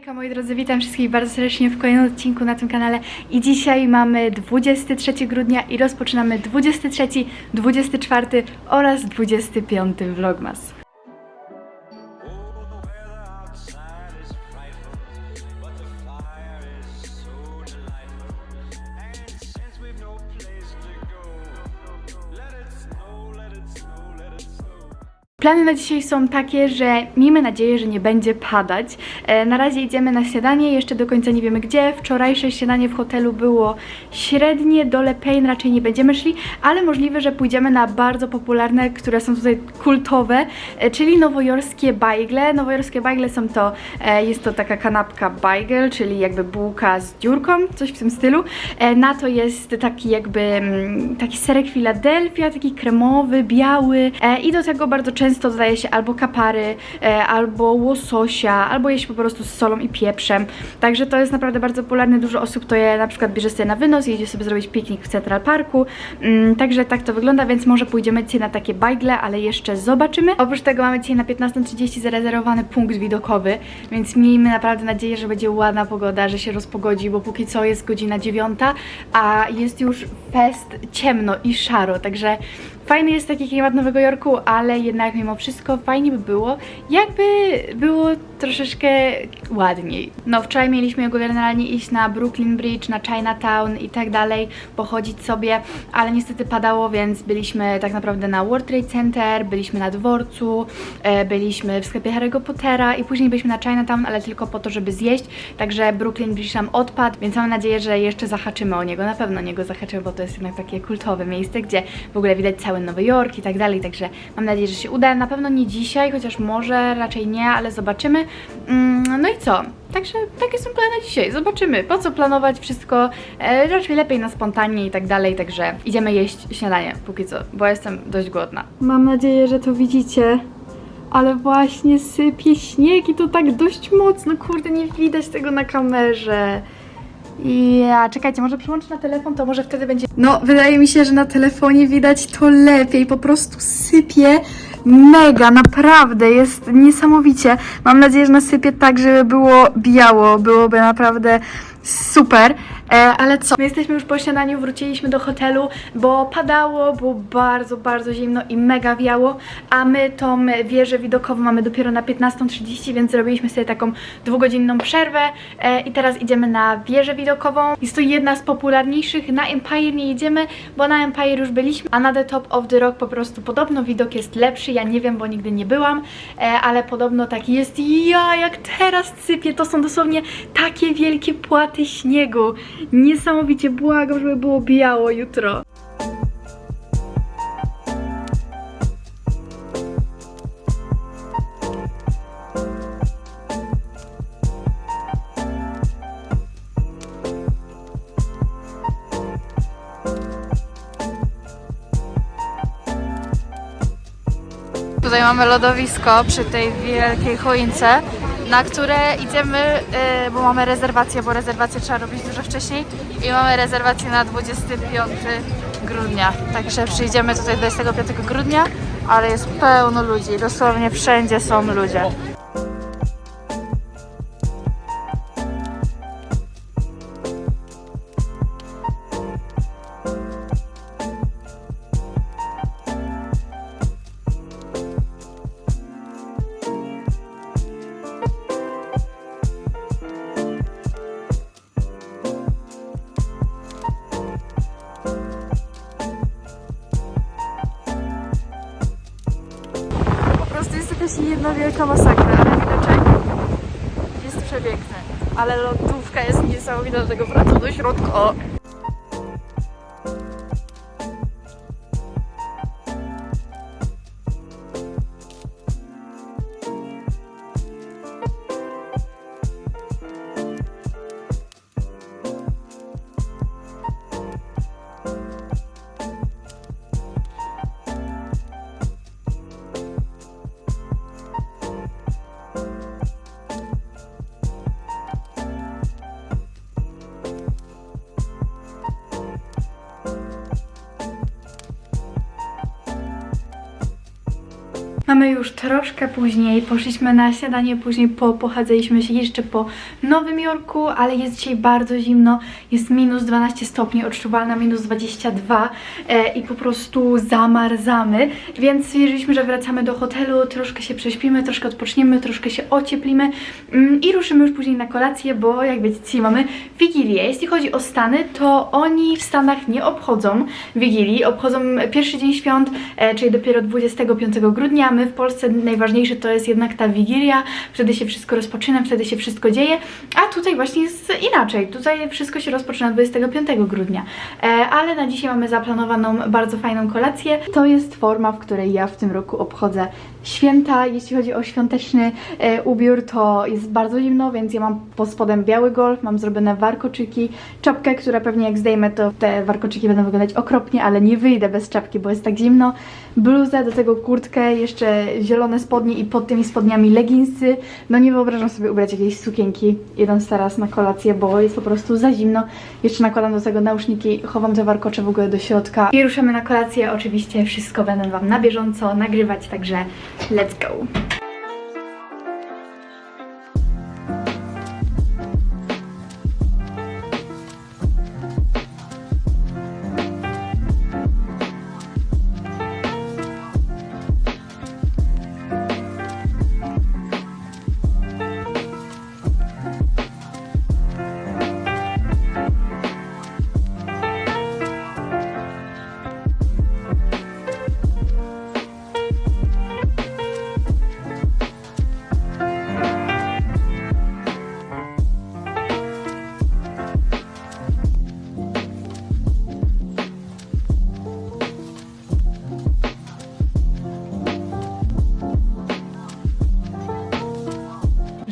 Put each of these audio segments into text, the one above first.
Hejka moi drodzy, witam wszystkich bardzo serdecznie w kolejnym odcinku na tym kanale i dzisiaj mamy 23 grudnia i rozpoczynamy 23, 24 oraz 25 vlogmas. Plany na dzisiaj są takie, że miejmy nadzieję, że nie będzie padać. E, na razie idziemy na śniadanie, jeszcze do końca nie wiemy gdzie. Wczorajsze śniadanie w hotelu było średnie, do Le Pen raczej nie będziemy szli, ale możliwe, że pójdziemy na bardzo popularne, które są tutaj kultowe, e, czyli nowojorskie bajgle. Nowojorskie bajgle są to, e, jest to taka kanapka bagel, czyli jakby bułka z dziurką, coś w tym stylu. Na to jest taki jakby, mm, taki serek Philadelphia, taki kremowy, biały i do tego bardzo często dodaje się albo kapary, e, albo łososia, albo je się po prostu z solą i pieprzem. Także to jest naprawdę bardzo popularne. Dużo osób to je na przykład bierze sobie na wynos i idzie sobie zrobić piknik w Central Parku. Mm, także tak to wygląda, więc może pójdziemy dzisiaj na takie bajgle, ale jeszcze zobaczymy. Oprócz tego mamy dzisiaj na 15.30 zarezerwowany punkt widokowy, więc miejmy naprawdę nadzieję, że będzie ładna pogoda, że się rozpogodzi, bo póki co jest godzina 9, a jest już fest ciemno i szaro, także Fajny jest taki klimat Nowego Jorku, ale jednak mimo wszystko fajnie by było, jakby było troszeczkę ładniej. No wczoraj mieliśmy generalnie iść na Brooklyn Bridge, na Chinatown i tak dalej, pochodzić sobie, ale niestety padało, więc byliśmy tak naprawdę na World Trade Center, byliśmy na dworcu, e, byliśmy w sklepie Harry'ego Pottera i później byliśmy na Chinatown, ale tylko po to, żeby zjeść, także Brooklyn Bridge nam odpadł, więc mam nadzieję, że jeszcze zahaczymy o niego, na pewno o niego zahaczymy, bo to jest jednak takie kultowe miejsce, gdzie w ogóle widać cały Nowy Jork i tak dalej, także mam nadzieję, że się uda. Na pewno nie dzisiaj, chociaż może, raczej nie, ale zobaczymy. Mm, No i co? Także takie są plany na dzisiaj. Zobaczymy. Po co planować wszystko? E, raczej lepiej na spontanie i tak dalej, także idziemy jeść śniadanie póki co, bo jestem dość głodna. Mam nadzieję, że to widzicie. Ale właśnie sypie śnieg i to tak dość mocno. Kurde, nie widać tego na kamerze. Ja, czekajcie, może przyłączę na telefon, to może wtedy będzie. No, wydaje mi się, że na telefonie widać to lepiej. Po prostu sypie mega, naprawdę, jest niesamowicie. Mam nadzieję, że nasypie tak, żeby było biało, byłoby naprawdę super. E, ale co? My jesteśmy już po śniadaniu, wróciliśmy do hotelu, bo padało, było bardzo, bardzo zimno i mega wiało, a my tą wieżę widokową mamy dopiero na 15.30, więc zrobiliśmy sobie taką dwugodzinną przerwę e, i teraz idziemy na wieżę widokową. Jest to jedna z popularniejszych, na Empire nie jedziemy, bo na Empire już byliśmy, a na The Top of the Rock po prostu podobno widok jest lepszy, ja nie wiem, bo nigdy nie byłam, e, ale podobno taki jest ja jak teraz sypie, to są dosłownie takie wielkie płaty śniegu. Niesamowicie błagam, żeby było biało jutro. Tutaj mamy lodowisko przy tej wielkiej choince, na które idziemy, y, bo mamy rezerwację, bo rezerwację trzeba robić dużo wcześniej i mamy rezerwację na 25 grudnia. Także przyjdziemy tutaj 25 grudnia, ale jest pełno ludzi, dosłownie wszędzie są ludzie. Niesamowita, do tego wraca do środka. Mamy już troszkę później, poszliśmy na śniadanie, później po, pochadzaliśmy się jeszcze po Nowym Jorku, ale jest dzisiaj bardzo zimno, jest minus 12 stopni, odczuwalna minus 22 e, i po prostu zamarzamy, więc stwierdziliśmy, że wracamy do hotelu, troszkę się prześpimy, troszkę odpoczniemy, troszkę się ocieplimy mm, i ruszymy już później na kolację, bo jak wiecie, dzisiaj mamy Wigilię. Jeśli chodzi o Stany, to oni w Stanach nie obchodzą Wigilii, obchodzą pierwszy dzień świąt, e, czyli dopiero 25 grudnia. W Polsce najważniejsze to jest jednak ta Wigilia, wtedy się wszystko rozpoczyna, wtedy się wszystko dzieje, a tutaj właśnie jest inaczej. Tutaj wszystko się rozpoczyna 25 grudnia. E, ale na dzisiaj mamy zaplanowaną bardzo fajną kolację. To jest forma, w której ja w tym roku obchodzę święta. Jeśli chodzi o świąteczny e, ubiór, to jest bardzo zimno, więc ja mam pod spodem biały golf, mam zrobione warkoczyki, czapkę, która pewnie jak zdejmę, to te warkoczyki będą wyglądać okropnie, ale nie wyjdę bez czapki, bo jest tak zimno. Bluzę, do tego kurtkę, jeszcze zielone spodnie i pod tymi spodniami leginsy. No nie wyobrażam sobie ubrać jakiejś sukienki, idąc teraz na kolację, bo jest po prostu za zimno. Jeszcze nakładam do tego nauszniki, chowam te warkocze w ogóle do środka. I ruszamy na kolację, oczywiście wszystko będę Wam na bieżąco nagrywać, także let's go!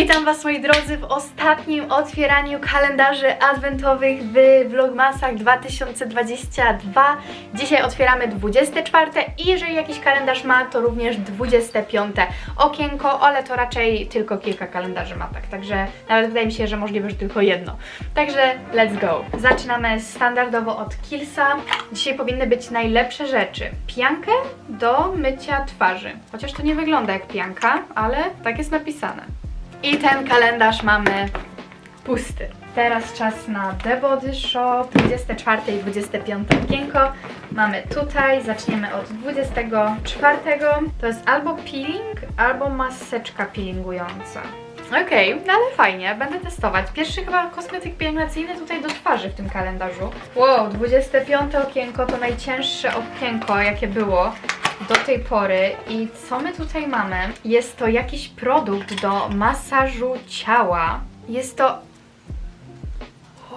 Witam Was moi drodzy w ostatnim otwieraniu kalendarzy adwentowych w Vlogmasach 2022. Dzisiaj otwieramy 24 i jeżeli jakiś kalendarz ma, to również 25 okienko, ale to raczej tylko kilka kalendarzy ma tak, także nawet wydaje mi się, że możliwe, że tylko jedno. Także let's go. Zaczynamy standardowo od Killsa. Dzisiaj powinny być najlepsze rzeczy. Piankę do mycia twarzy. Chociaż to nie wygląda jak pianka, ale tak jest napisane. I ten kalendarz mamy pusty. Teraz czas na The Body Shop, 24 i 25 okienko. Mamy tutaj, zaczniemy od 24. To jest albo peeling, albo maseczka peelingująca. Okej, no ale fajnie, będę testować. Pierwszy chyba kosmetyk pielęgnacyjny tutaj do twarzy w tym kalendarzu. Wow, 25 okienko to najcięższe okienko, jakie było do tej pory. I co my tutaj mamy? Jest to jakiś produkt do masażu ciała. Jest to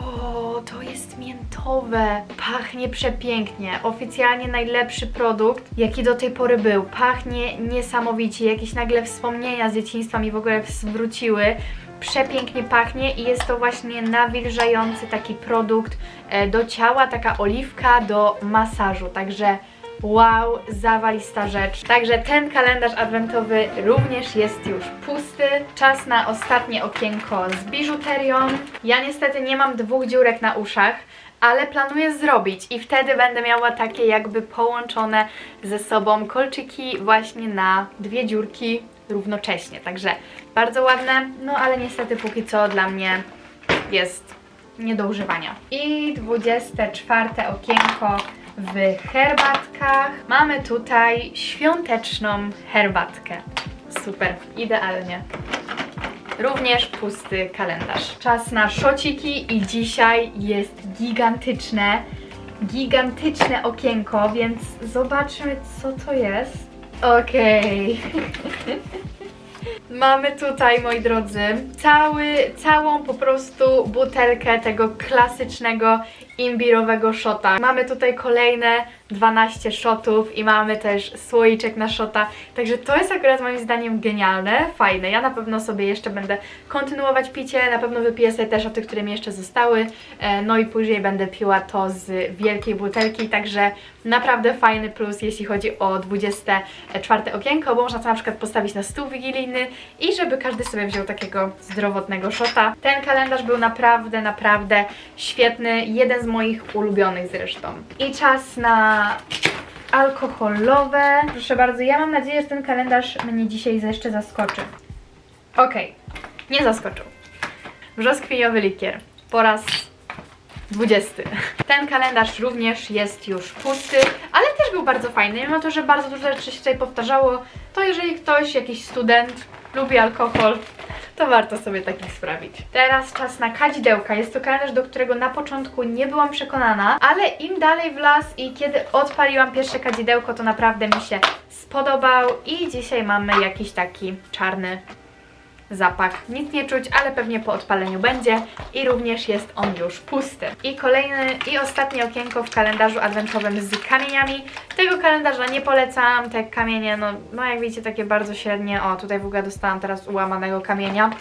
o, to jest miętowe. Pachnie przepięknie. Oficjalnie najlepszy produkt, jaki do tej pory był. Pachnie niesamowicie. Jakieś nagle wspomnienia z dzieciństwa mi w ogóle wróciły. Przepięknie pachnie i jest to właśnie nawilżający taki produkt e, do ciała, taka oliwka do masażu. Także Wow, zawalista rzecz. Także ten kalendarz adwentowy również jest już pusty. Czas na ostatnie okienko z biżuterią. Ja niestety nie mam dwóch dziurek na uszach, ale planuję zrobić i wtedy będę miała takie jakby połączone ze sobą kolczyki właśnie na dwie dziurki równocześnie. Także bardzo ładne, no ale niestety póki co dla mnie jest nie do używania. I 24 okienko w herbatkach. Mamy tutaj świąteczną herbatkę. Super, idealnie. Również pusty kalendarz. Czas na szociki i dzisiaj jest gigantyczne, gigantyczne okienko, więc zobaczmy co to jest. Okej. Mamy tutaj, moi drodzy, cały, całą po prostu butelkę tego klasycznego imbirowego szota. Mamy tutaj kolejne 12 shotów i mamy też słoiczek na szota. Także to jest akurat moim zdaniem genialne, fajne. Ja na pewno sobie jeszcze będę kontynuować picie, na pewno wypiję sobie te szoty, które mi jeszcze zostały. E, No i później będę piła to z wielkiej butelki, także naprawdę fajny plus, jeśli chodzi o 24 okienko, bo można to na przykład postawić na stół wigilijny i żeby każdy sobie wziął takiego zdrowotnego szota. Ten kalendarz był naprawdę, naprawdę świetny, jeden z moich ulubionych zresztą. I czas na alkoholowe. Proszę bardzo, ja mam nadzieję, że ten kalendarz mnie dzisiaj jeszcze zaskoczy. Okej, nie zaskoczył. Brzoskwiniowy likier. Po raz 20. Ten kalendarz również jest już pusty, ale też był bardzo fajny. Mimo to, że bardzo dużo rzeczy się tutaj powtarzało, to jeżeli ktoś, jakiś student lubi alkohol, to warto sobie taki sprawić. Teraz czas na kadzidełka. Jest to kalendarz, do którego na początku nie byłam przekonana, ale im dalej w las i kiedy odpaliłam pierwsze kadzidełko, to naprawdę mi się spodobał i dzisiaj mamy jakiś taki czarny zapach. Nic nie czuć, ale pewnie po odpaleniu będzie i również jest on już pusty. I kolejny i ostatnie okienko w kalendarzu adwentowym z kamieniami. Tego kalendarza nie polecam, te kamienie, no, no jak widzicie, takie bardzo średnie. O, tutaj w ogóle dostałam teraz ułamanego kamienia.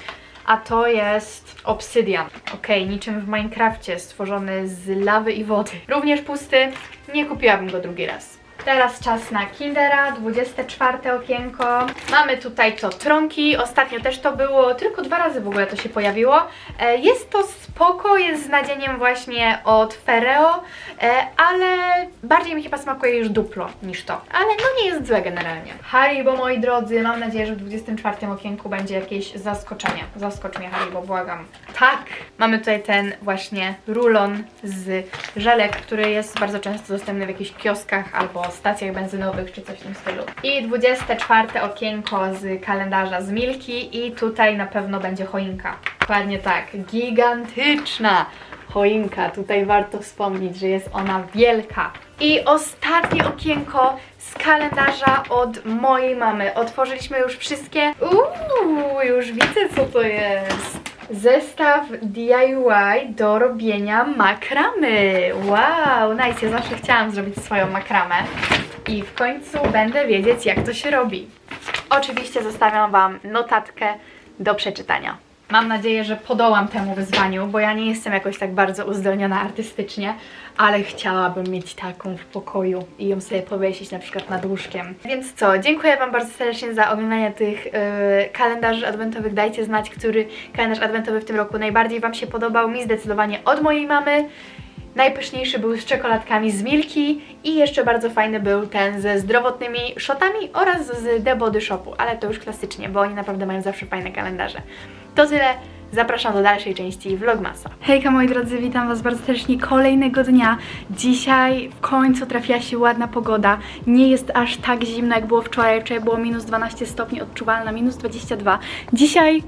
A to jest obsydian. Ok, niczym w Minecrafcie, stworzony z lawy i wody. Również pusty, nie kupiłabym go drugi raz. Teraz czas na Kindera, 24 okienko. Mamy tutaj to tronki, ostatnio też to było, tylko dwa razy w ogóle to się pojawiło. E, Jest to spoko, jest z nadzieniem właśnie od Ferreo, e, ale bardziej mi chyba smakuje już duplo niż to. Ale no nie jest złe generalnie. Haribo, moi drodzy, mam nadzieję, że w 24 okienku będzie jakieś zaskoczenie. Zaskocz mnie Haribo, błagam. Tak, mamy tutaj ten właśnie rulon z żelek, który jest bardzo często dostępny w jakichś kioskach albo stacjach benzynowych czy coś w tym stylu. I 24 okienko z kalendarza z Milki i tutaj na pewno będzie choinka. Dokładnie tak, gigantyczna choinka. Tutaj warto wspomnieć, że jest ona wielka. I ostatnie okienko z kalendarza od mojej mamy. Otworzyliśmy już wszystkie. Uuu, już widzę co to jest. Zestaw DIY do robienia makramy. Wow, nice. Ja zawsze chciałam zrobić swoją makramę. I w końcu będę wiedzieć, jak to się robi. Oczywiście zostawiam Wam notatkę do przeczytania. Mam nadzieję, że podołam temu wyzwaniu, bo ja nie jestem jakoś tak bardzo uzdolniona artystycznie, ale chciałabym mieć taką w pokoju i ją sobie powiesić na przykład nad łóżkiem. Więc co, dziękuję Wam bardzo serdecznie za oglądanie tych yy, kalendarzy adwentowych. Dajcie znać, który kalendarz adwentowy w tym roku najbardziej Wam się podobał. Mi zdecydowanie od mojej mamy. Najpyszniejszy był z czekoladkami z Milki i jeszcze bardzo fajny był ten ze zdrowotnymi shotami oraz z The Body Shopu, ale to już klasycznie, bo oni naprawdę mają zawsze fajne kalendarze. To tyle. Zapraszam do dalszej części Vlogmasa. Hejka moi drodzy, witam Was bardzo serdecznie kolejnego dnia. Dzisiaj w końcu trafiła się ładna pogoda. Nie jest aż tak zimno jak było wczoraj. Wczoraj było minus 12 stopni, odczuwalna minus 22. Dzisiaj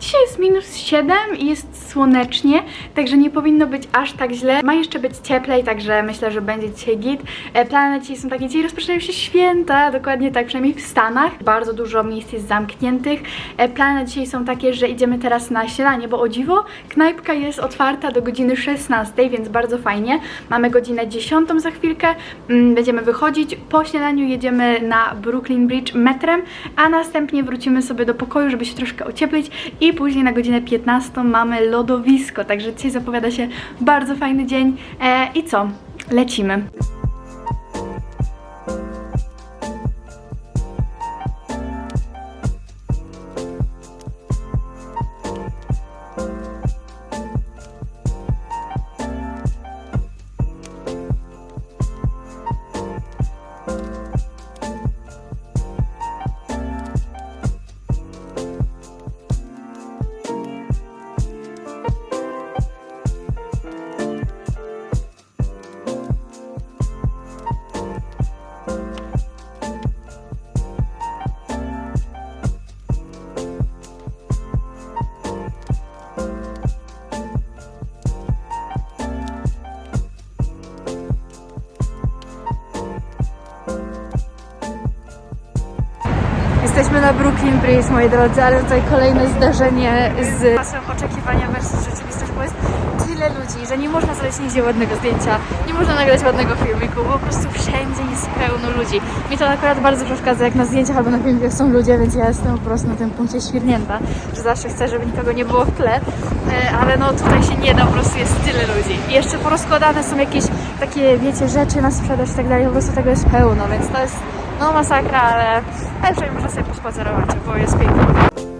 Dzisiaj jest minus 7 i jest słonecznie, także nie powinno być aż tak źle. Ma jeszcze być cieplej, także myślę, że będzie dzisiaj git. E, Plany dzisiaj są takie, dzisiaj rozpoczynają się święta, dokładnie tak, przynajmniej w Stanach. Bardzo dużo miejsc jest zamkniętych. E, Plany dzisiaj są takie, że idziemy teraz na śniadanie, bo o dziwo, knajpka jest otwarta do godziny 16, więc bardzo fajnie. Mamy godzinę 10 za chwilkę, Mm, będziemy wychodzić. Po śniadaniu jedziemy na Brooklyn Bridge metrem, a następnie wrócimy sobie do pokoju, żeby się troszkę ocieplić i później na godzinę 15 mamy lodowisko, także dzisiaj zapowiada się bardzo fajny dzień. E, I co? Lecimy. Jesteśmy na Brooklyn Bridge, moi drodzy, ale tutaj kolejne zdarzenie z czasem oczekiwania versus rzeczywistość, bo jest tyle ludzi, że nie można zrobić nigdzie ładnego zdjęcia, nie można nagrać ładnego filmiku, bo po prostu wszędzie jest pełno ludzi. Mi to akurat bardzo przeszkadza, jak na zdjęciach albo na filmikach są ludzie, więc ja jestem po prostu na tym punkcie świrnięta, że zawsze chcę, żeby nikogo nie było w tle, E, ale no tutaj się nie da, po prostu jest tyle ludzi. I jeszcze porozkładane są jakieś takie, wiecie, rzeczy na sprzedaż i tak dalej, po prostu tego jest pełno, więc to jest no masakra, ale, przynajmniej można sobie pospacerować, bo jest pięknie.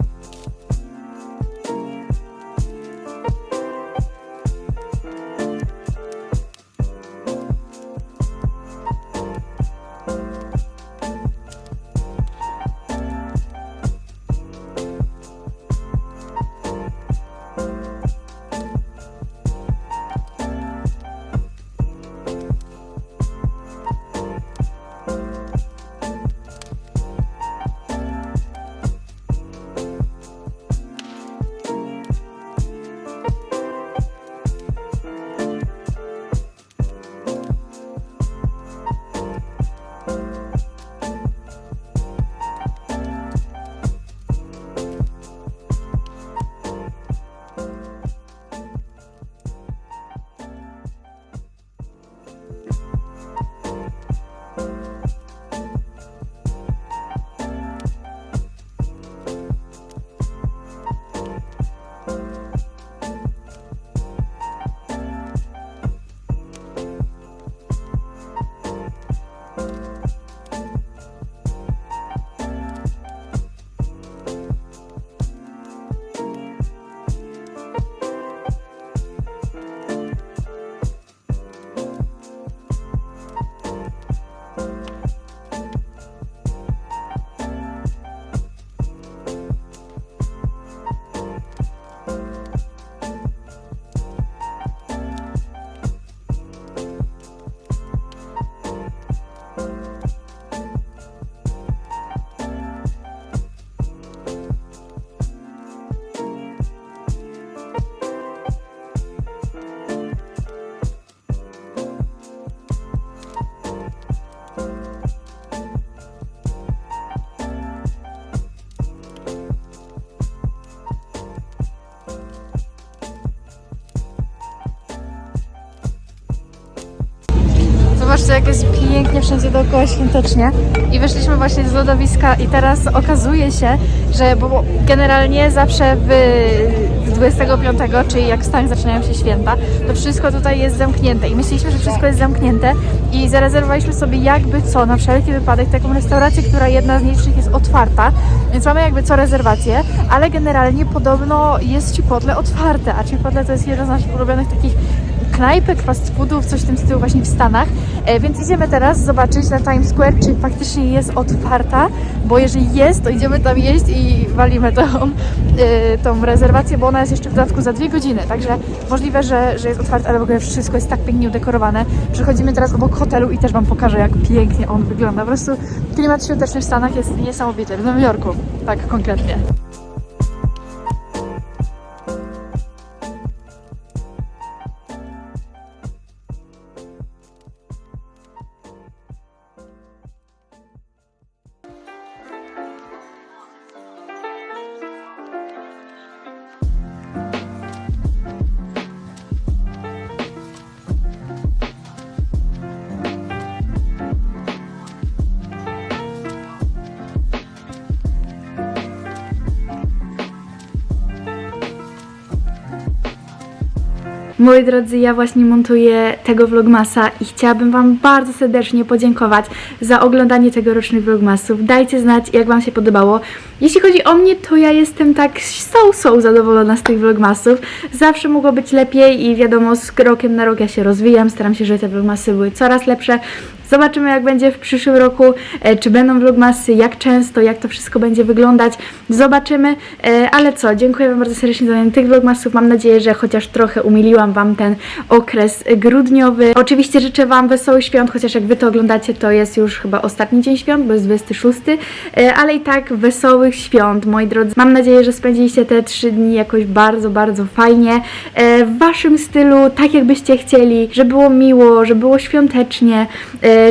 Jest pięknie wszędzie dookoła świątecznie. I wyszliśmy właśnie z lodowiska i teraz okazuje się, że bo generalnie zawsze w, w 25, czyli jak w Stanach zaczynają się święta, to wszystko tutaj jest zamknięte. I myśleliśmy, że wszystko jest zamknięte i zarezerwowaliśmy sobie jakby co, na wszelki wypadek, taką restaurację, która jedna z nielicznych jest otwarta, więc mamy jakby co rezerwację, ale generalnie podobno jest Chipotle otwarte, a Chipotle to jest jeden z naszych ulubionych takich knajpek, fast foodów, coś w tym stylu właśnie w Stanach. E, więc idziemy teraz zobaczyć na Times Square, czy faktycznie jest otwarta, bo jeżeli jest, to idziemy tam jeść i walimy tą, e, tą rezerwację, bo ona jest jeszcze w dodatku za dwie godziny, także możliwe, że, że jest otwarta, ale w ogóle wszystko jest tak pięknie udekorowane. Przechodzimy teraz obok hotelu i też Wam pokażę, jak pięknie on wygląda. Po prostu klimat świąteczny w Stanach jest niesamowity, w Nowym Jorku, tak konkretnie. Moi drodzy, ja właśnie montuję tego vlogmasa i chciałabym Wam bardzo serdecznie podziękować za oglądanie tegorocznych vlogmasów. Dajcie znać, jak Wam się podobało. Jeśli chodzi o mnie, to ja jestem tak so-so zadowolona z tych vlogmasów. Zawsze mogło być lepiej i wiadomo, z krokiem na rok ja się rozwijam, staram się, żeby te vlogmasy były coraz lepsze. Zobaczymy, jak będzie w przyszłym roku, e, czy będą vlogmasy, jak często, jak to wszystko będzie wyglądać. Zobaczymy, e, ale co, dziękuję Wam bardzo serdecznie za tych vlogmasów. Mam nadzieję, że chociaż trochę umiliłam Wam ten okres grudniowy. Oczywiście życzę Wam wesołych świąt, chociaż jak Wy to oglądacie, to jest już chyba ostatni dzień świąt, bo jest 26, e, ale i tak wesołych świąt, moi drodzy. Mam nadzieję, że spędziliście te trzy dni jakoś bardzo, bardzo fajnie, w Waszym stylu, tak jakbyście chcieli, że było miło, że było świątecznie,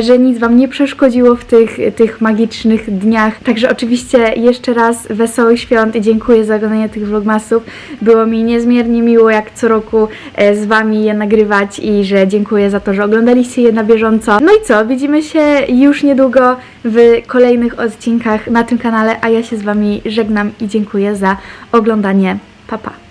że nic Wam nie przeszkodziło w tych, tych magicznych dniach. Także oczywiście jeszcze raz wesołych świąt i dziękuję za oglądanie tych vlogmasów. Było mi niezmiernie miło, jak co roku e, z Wami je nagrywać i że dziękuję za to, że oglądaliście je na bieżąco. No i co, widzimy się już niedługo w kolejnych odcinkach na tym kanale, a ja się z Wami żegnam i dziękuję za oglądanie. Pa, pa.